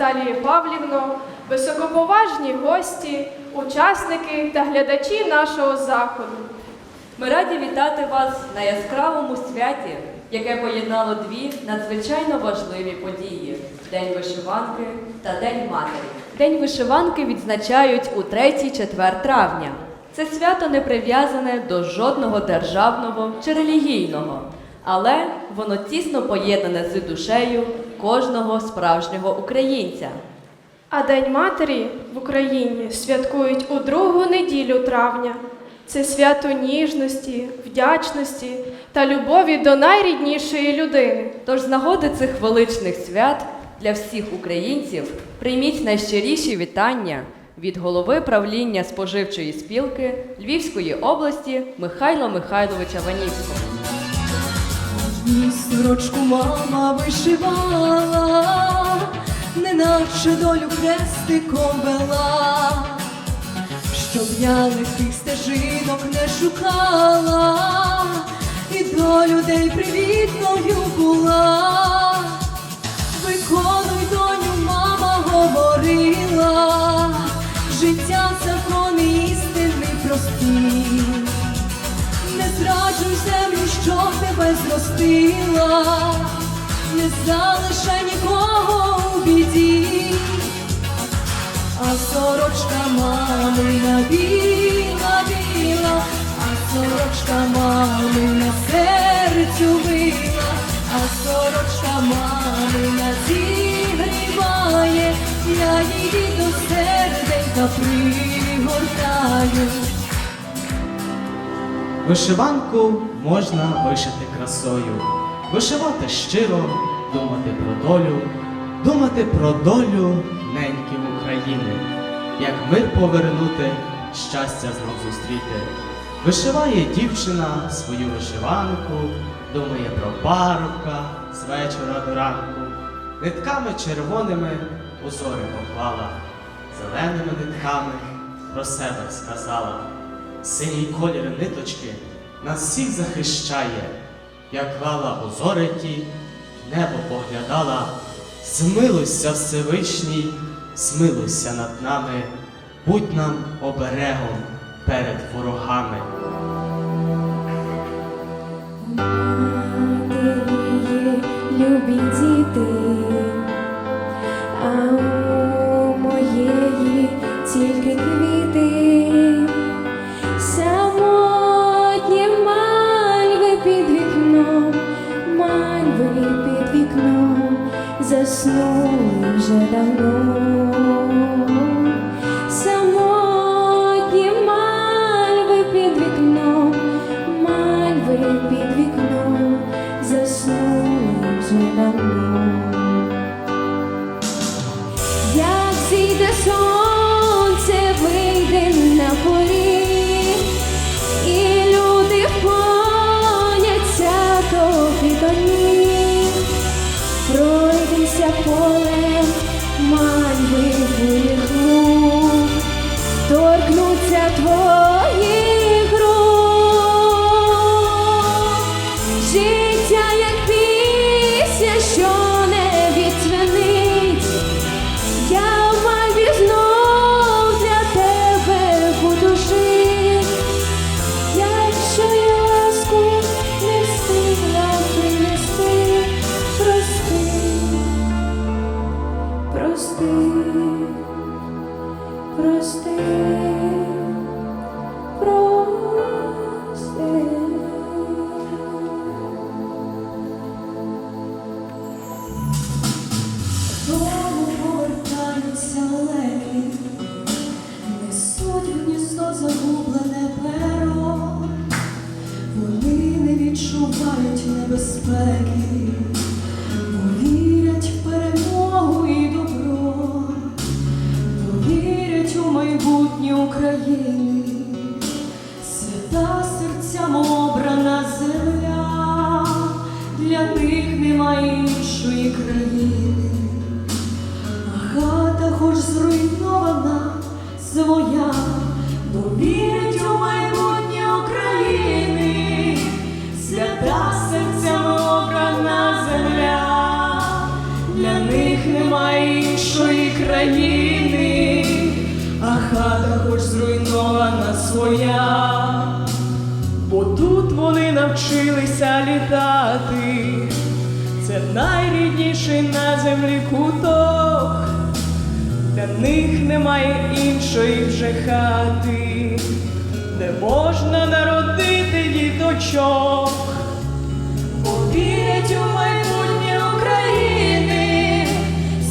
шановна Наталія Павлівно, високоповажні гості, учасники та глядачі нашого заходу. Ми раді вітати вас на яскравому святі, яке поєднало дві надзвичайно важливі події День вишиванки та День матері. День вишиванки відзначають у 3-4 травня. Це свято не прив'язане до жодного державного чи релігійного, але воно тісно поєднане з душею кожного справжнього українця. А День матері в Україні святкують у другу неділю травня. Це свято ніжності, вдячності та любові до найріднішої людини. Тож з нагоди цих величних свят для всіх українців прийміть найщиріші вітання від голови правління споживчої спілки Львівської області Михайла Михайловича Ванівського. Мені сорочку мама вишивала, неначе долю хрестиком вела, щоб я лихих стежинок не шукала, і до людей привітною була. Виконуй, доню, мама говорила, життя закони істини прості. Не зраджуй землю, тебе не залишай нікого у біді, а сорочка мамина біла, біла, а сорочка мамина серцю била, а сорочка мамина зігріває, я її до серденька пригортаю. Вишиванку можна вишити красою, вишивати щиро, думати про долю, думати про долю неньки України, як мир повернути, щастя знов зустріти. Вишиває дівчина свою вишиванку, думає про парубка з вечора до ранку, нитками червоними узори поклала, зеленими нитками про себе сказала. Синій колір ниточки нас всіх захищає, як клала узори ті, в небо поглядала, змилуйся Всевишній, змилуйся над нами, будь нам оберегом перед ворогами. Матері, любі діти, а у моєї тільки квіти, заснули вже навчилися літати. Це найрідніший на землі куток, для них немає іншої вже хати, де можна народити діточок. Повірять у майбутнє України,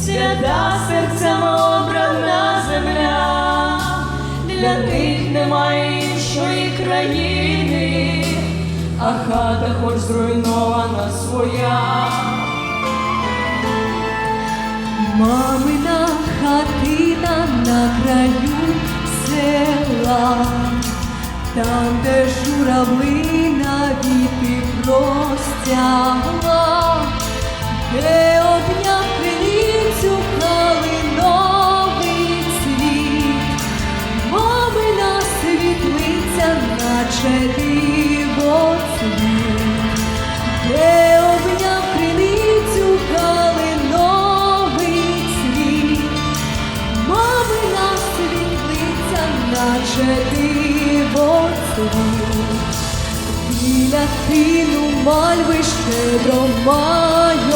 свята серцями обрана земля, для них немає іншої країни, а хата хоч зруйнована своя. Мамина хатина на краю села, там, де журавлина віти простягла, де обняв криницю калиновий цвіт, мамина світлиця, наче диво Біля тину мальви щедро майорять,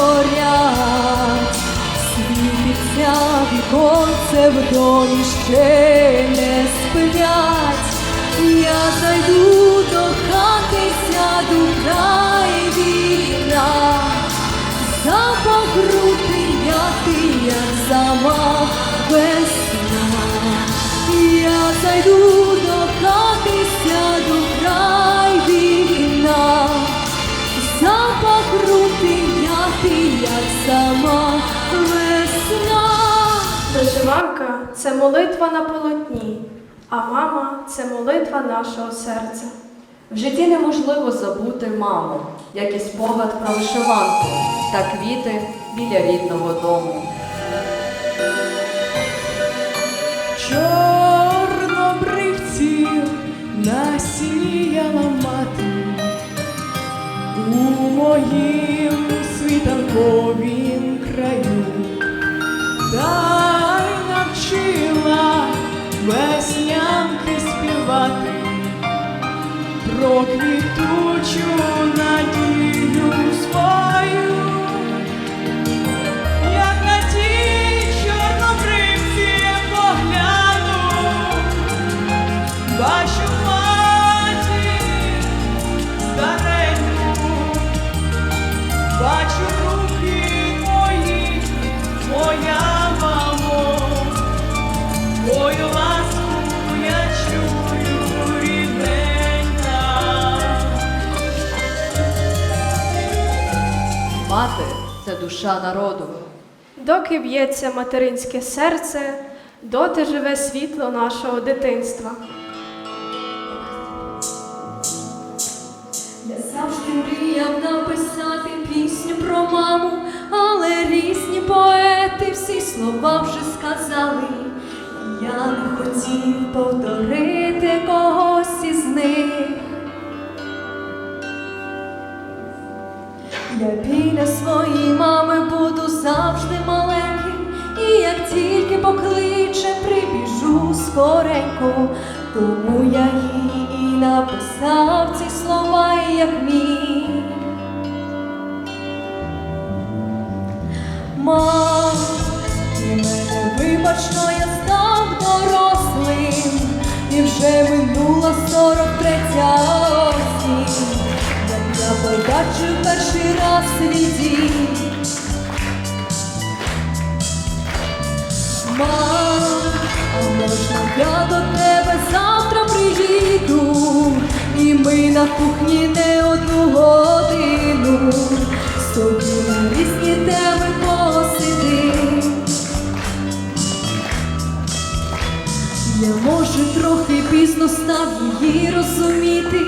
світиться віконце в домі ще не сплять. Я зайду до хати, сяду край вікна, запах груди м'яти, як сама весна. Я зайду це молитва на полотні, а мама це молитва нашого серця. В житті неможливо забути маму, як і спогад про вишиванку та квіти біля рідного дому. чорнобривців насіяла мати у моїм світанковім краю, квітучу надію Мати це душа народу. Доки б'ється материнське серце, доти живе світло нашого дитинства. Я завжди мріяв написати пісню про маму, але різні поети всі слова вже сказали. Я не хотів повторити когось із них. Я біля своєї мами буду завжди маленьким, і як тільки покличе, прибіжу скоренько, тому я їй і написав ці слова, як міг. Мам, ти мене вибачно, я став дорослим, і вже минула сорок третя побачив перший раз свій дім. Мам, а можна я до тебе завтра приїду, і ми на кухні не одну годину з тобі на різні теми посидим. Я може трохи пізно став її розуміти,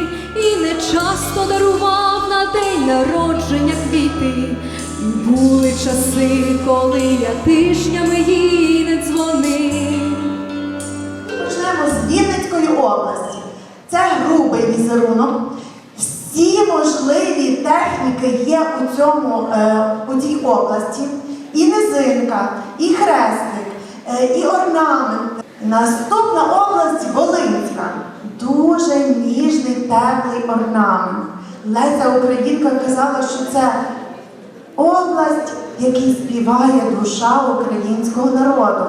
не часто дарував на день народження квіти. Були часи, коли я тижнями їй не дзвонив. Почнемо з Вінницької області. Це грубий візерунок. Всі можливі техніки є у, цьому, е, у цій області. І низинка, і хрестик, е, і орнамент. Наступна область Волинська. Дуже ніжний, теплий орнамент. Леся Українка казала, що це область, в якій співає душа українського народу.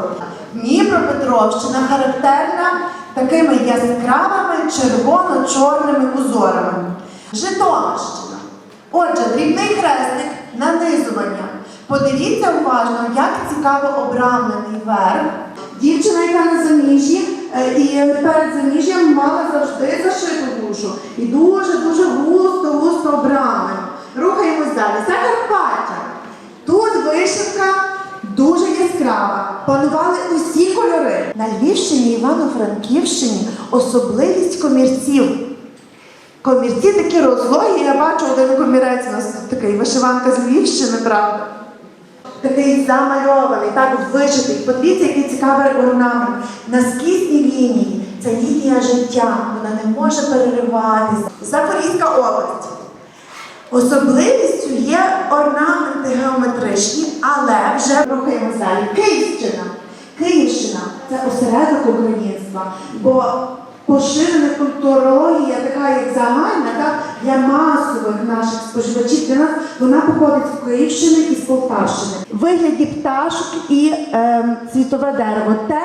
Дніпропетровщина характерна такими яскравими червоно-чорними узорами. Житомирщина. Отже, дрібний хрестик, нанизування. Подивіться уважно, як цікаво обрамлений верх. Дівчина, яка на заміжжі, е, і перед заміжжям мала завжди зашиту душу. І дуже-дуже густо, густо обрамлено. Рухаємось далі. Закарпаття. Тут вишивка дуже яскрава. Панували усі кольори. На Львівщині, Івано-Франківщині особливість комірців. Комірці такі розлогі, я бачу один комірець у нас такий вишиванка з Львівщини, правда? Такий замальований, так вишитий. Подивіться, який цікавий орнамент. На Наскізні лінії. Це лінія життя, вона не може перериватися. Запорізька область. Особливістю є орнаменти геометричні, але вже рухаємося далі. Київщина. Київщина це осередок українства, бо поширена культурологія, така як загальна, так, для масових наших споживачів, для нас вона походить з Київщини і з Полтавщини. Вигляді пташок і ем, цвітове дерево. Те,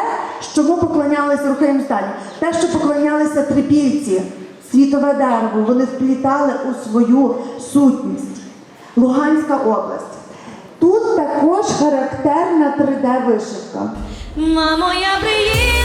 чому поклонялися, рухаємось далі, те, що поклонялися трипільці, світове дерево, вони вплітали у свою сутність. Луганська область. Тут також характерна 3D-вишивка. Мамо, я приїду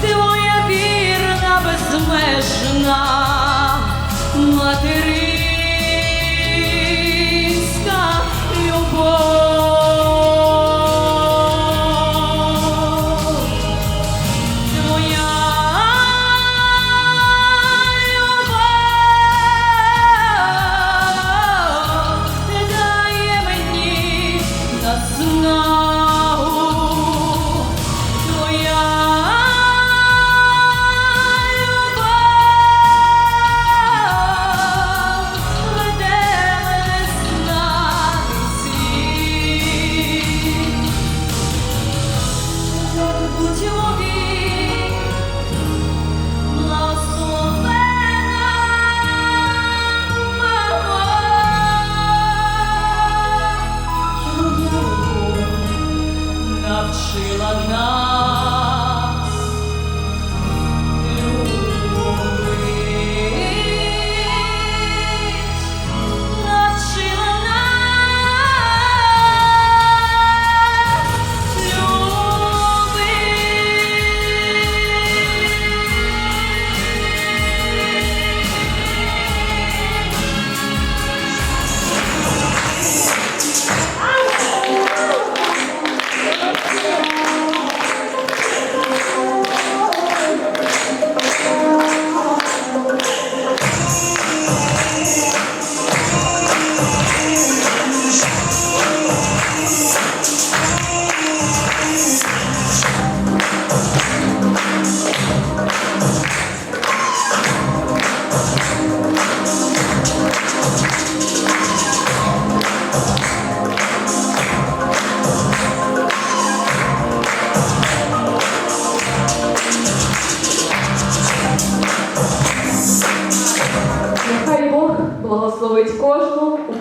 твоя вірна безмежна. Материнська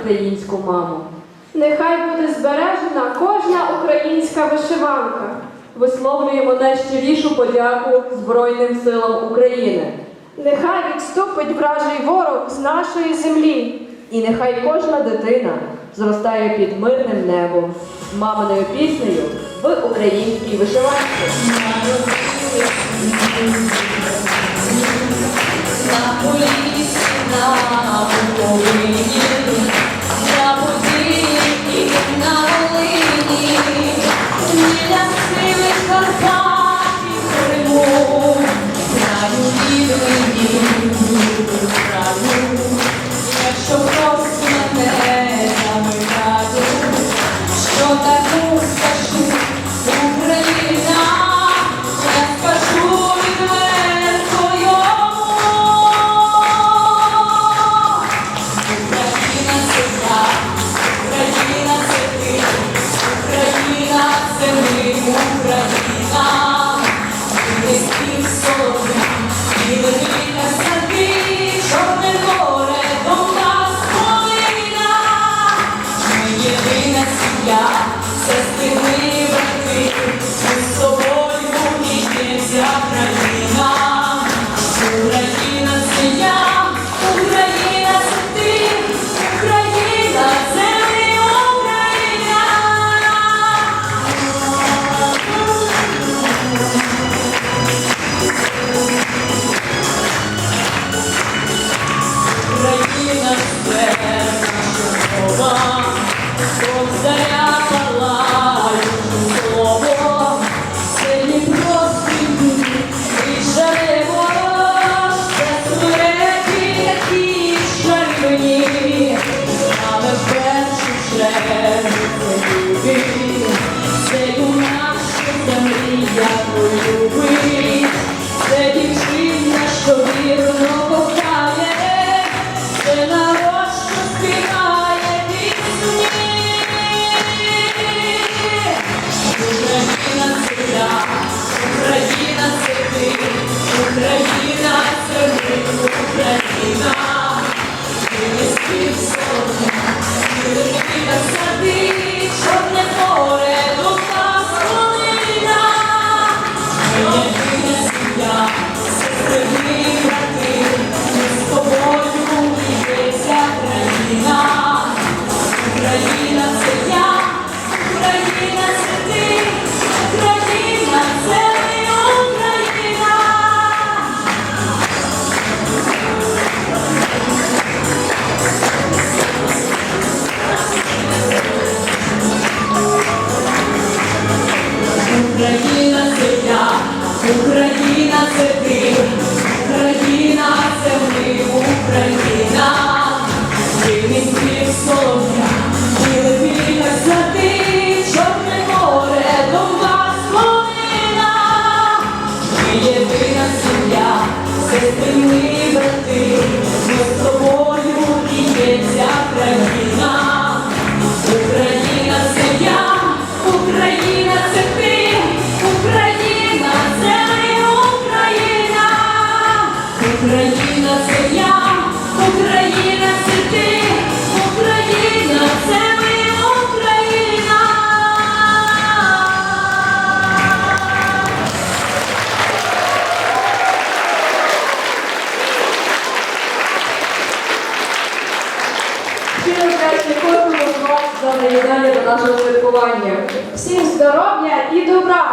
українську маму. Нехай буде збережена кожна українська вишиванка. Висловлюємо найщирішу подяку Збройним силам України. Нехай відступить вражий ворог з нашої землі. І нехай кожна дитина зростає під мирним небом з маминою піснею в українській вишиванці. Regina.